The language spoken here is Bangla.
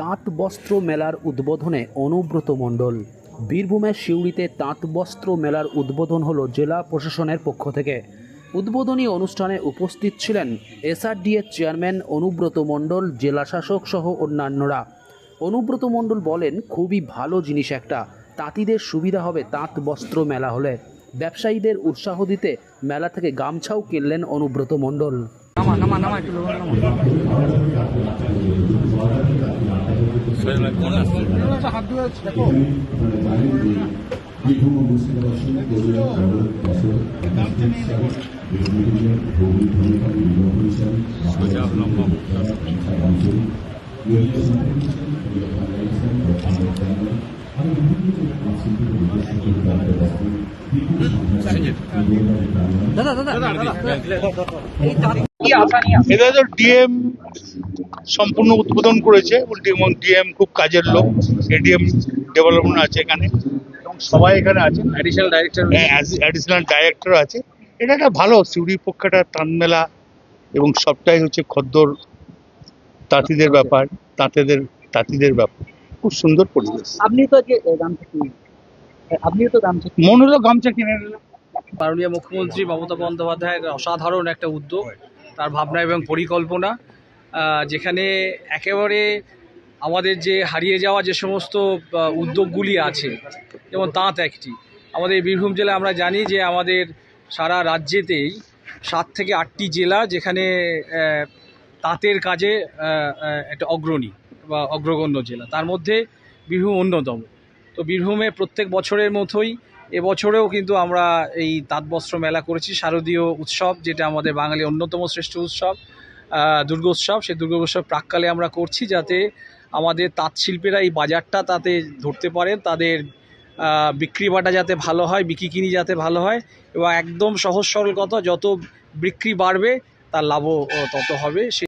তাঁত বস্ত্র মেলার উদ্বোধনে অনুব্রত মণ্ডল। বীরভূমের সিউড়িতে তাঁত বস্ত্র মেলার উদ্বোধন হলো জেলা প্রশাসনের পক্ষ থেকে। উদ্বোধনী অনুষ্ঠানে উপস্থিত ছিলেন এসআরডিএর চেয়ারম্যান অনুব্রত মণ্ডল, জেলা শাসক সহ অন্যান্যরা। অনুব্রত মণ্ডল বলেন, খুবই ভালো জিনিস একটা। তাঁতিদের সুবিধা হবে তাঁত বস্ত্র মেলা হলে। ব্যবসায়ীদের উৎসাহ দিতে মেলা থেকে গামছাও কিনলেন অনুব্রত মণ্ডল। দাদা দাদা দাদা এই তারিখ এটা তো ডিএম সম্পূর্ণ উদ্বোধন করেছে। এবং ডিএম খুব কাজের লোক। এডিএম ডেভেলপমেন্ট আছে এখানে। এবং সবাই এখানে আছে অ্যাডিশনাল ডাইরেক্টর অ্যাডিশনাল ডাইরেক্টর আছে। এটা একটা ভালো সিউড়ি পক্ষটা তানমেলা এবং সবটাই হচ্ছে খদ্দর তাঁতিদের ব্যাপার তাঁতেদের তাঁতিদের ব্যাপার। খুব সুন্দর পরিবেশ। আপনি তো গামছা কিনে আপনিও তো গামছা কিনে হলো গামছা কিনে নিলাম মাননীয় মুখ্যমন্ত্রী মমতা বন্দ্যোপাধ্যায়ের অসাধারণ একটা উদ্যোগ। তার ভাবনা এবং পরিকল্পনা। যেখানে একেবারে আমাদের যে হারিয়ে যাওয়া যে সমস্ত উদ্যোগগুলি আছে, যেমন তাঁত একটি। আমাদের বীরভূম জেলা আমরা জানি যে আমাদের সারা রাজ্যেতেই সাত থেকে আটটি জেলা যেখানে তাঁতের কাজে একটা অগ্রণী বা অগ্রগণ্য জেলা। তার মধ্যে বীরভূম অন্যতম। তো বীরভূমে প্রত্যেক বছরের মতোই এবছরেও কিন্তু আমরা এই তাঁতবস্ত্র মেলা করেছি, শারদীয় উৎসব, যেটা আমাদের বাঙালি অন্যতম শ্রেষ্ঠ উৎসব। দুর্গোৎসব। সেই দুর্গোৎসব প্রাককালে আমরা করছি যাতে আমাদের তাঁত শিল্পেরা এই বাজারটা তাতে ধরতে পারেন, তাদের বিক্রি বাটা যাতে ভালো হয় বিক্রি কিনি যাতে ভালো হয় এবং একদম সহজ সরল কথা, যত বিক্রি বাড়বে, তার লাভও তত হবে। সে